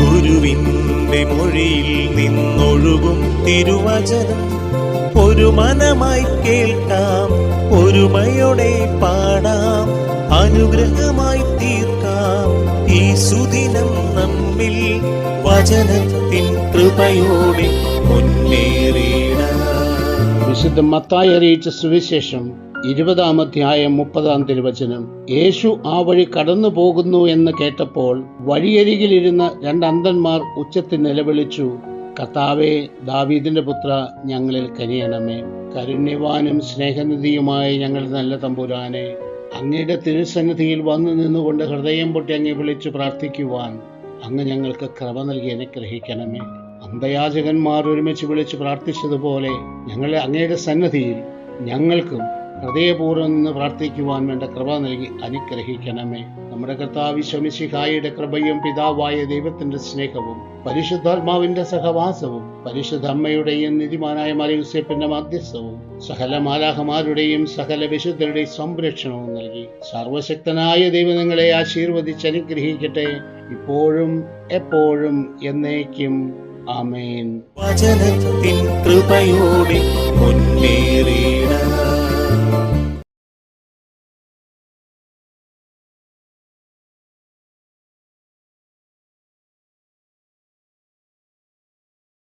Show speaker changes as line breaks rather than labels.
ഗുരുവിന്റെ മൊഴിയിൽ നിന്നൊഴുകും തിരുവചനം. ഒരു മനമായി കേൾക്കാം ഒരുമയോടെ പാടാം അനുഗ്രഹമായി തീർക്കാം. ഈ സുദിനം നമ്മിൽ വചനത്തിൻ കൃപയോടെ മുന്നേറിയിടാം
വിശുദ്ധ മത്തായി അറിയിച്ച സുവിശേഷം ഇരുപതാം അധ്യായം മുപ്പതാം തിരുവചനം. യേശു ആ വഴി കടന്നു പോകുന്നു എന്ന് കേട്ടപ്പോൾ വഴിയരികിലിരുന്ന രണ്ട് അന്ധന്മാർ ഉച്ചത്തിൽ നിലവിളിച്ചു കർത്താവേ ദാവീദിന്റെ പുത്ര ഞങ്ങളിൽ കനിയണമേ. കരുണ്യവാനും സ്നേഹനിധിയുമായ ഞങ്ങൾ നല്ല തമ്പുരാനെ അങ്ങയുടെ തിരുസന്നിധിയിൽ വന്നു നിന്നുകൊണ്ട് ഹൃദയം പൊട്ടി അങ്ങ് വിളിച്ചു പ്രാർത്ഥിക്കുവാൻ അങ്ങ് ഞങ്ങൾക്ക് ക്രമ നൽകി അനുഗ്രഹിക്കണമേ അന്ധയാചകന്മാർ ഒരുമിച്ച് വിളിച്ച് പ്രാർത്ഥിച്ചതുപോലെ ഞങ്ങളെ അങ്ങയുടെ സന്നിധിയിൽ ഞങ്ങൾക്കും ഹൃദയപൂർവം നിന്ന് പ്രാർത്ഥിക്കുവാൻ വേണ്ട കൃപ നൽകി അനുഗ്രഹിക്കണമേ. നമ്മുടെ കർത്താവ് ശമിശിഹായുടെ കൃപയും പിതാവായ ദൈവത്തിന്റെ സ്നേഹവും പരിശുദ്ധാത്മാവിന്റെ സഹവാസവും പരിശുദ്ധ അമ്മയുടെയും നിധിമാനായ മലയുസേപ്പിന്റെ മധ്യസ്ഥവും സകല മാലാഹമാരുടെയും സകല വിശുദ്ധരുടെയും സംരക്ഷണവും നൽകി. സർവശക്തനായ ദൈവം നിങ്ങളെ ആശീർവദിച്ച് അനുഗ്രഹിക്കട്ടെ. ഇപ്പോഴും എപ്പോഴും എന്നേക്കും. ആമേൻ.
വചനത്തിൻ കൃപയോടെ മുന്നേറിയിടാം